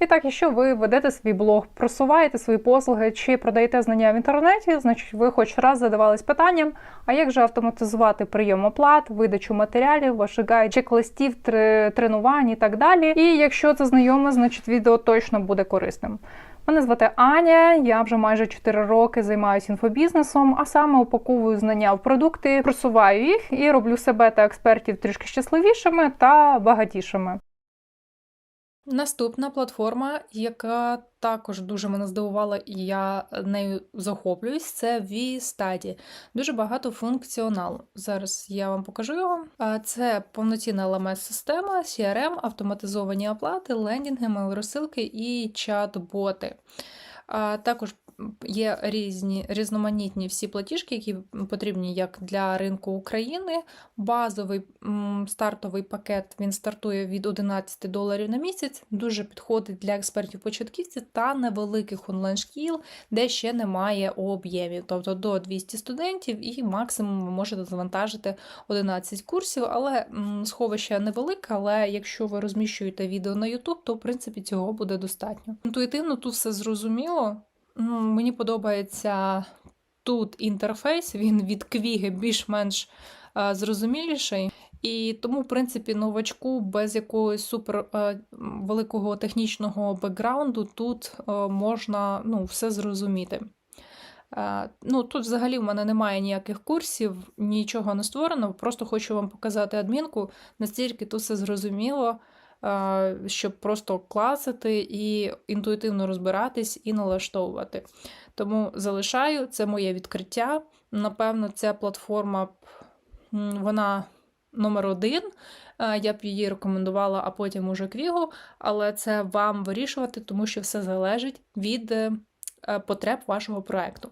І так, якщо ви ведете свій блог, просуваєте свої послуги чи продаєте знання в інтернеті, значить ви хоч раз задавались питанням, а як же автоматизувати прийом оплат, видачу матеріалів, ваших гайд, чек-листів, тренувань і так далі. І якщо це знайоме, значить відео точно буде корисним. Мене звати Аня, я вже майже 4 роки займаюся інфобізнесом, а саме упаковую знання в продукти, просуваю їх і роблю себе та експертів трішки щасливішими та багатішими. Наступна платформа, яка також дуже мене здивувала, і я нею захоплююсь, це VStudy. Дуже багато функціоналу. Зараз я вам покажу його. Це повноцінна LMS-система, CRM, автоматизовані оплати, лендінги, мейл-розсилки і чат-боти. Також є різні різноманітні всі платіжки, які потрібні як для ринку України. Базовий стартовий пакет він стартує від 11 доларів на місяць. Дуже підходить для експертів-початківців та невеликих онлайн-шкіл, де ще немає об'ємів, тобто до 200 студентів, і максимум ви можете завантажити 11 курсів. Але сховище невелике, але якщо ви розміщуєте відео на YouTube, то в принципі цього буде достатньо. Інтуїтивно тут все зрозуміло. Мені подобається тут інтерфейс, він від квіги більш-менш е, зрозуміліший. І тому, в принципі, новачку без якогось супер е, великого технічного бекграунду тут е, можна ну, все зрозуміти. Ну, тут взагалі в мене немає ніяких курсів, нічого не створено. Просто хочу вам показати адмінку, настільки тут все зрозуміло, щоб просто класити і інтуїтивно розбиратись і налаштовувати. Тому залишаю це моє відкриття. Напевно, ця платформа вона номер один. Е, Я б її рекомендувала, а потім уже Квігу, але це вам вирішувати, тому що все залежить від е, е, потреб вашого проекту.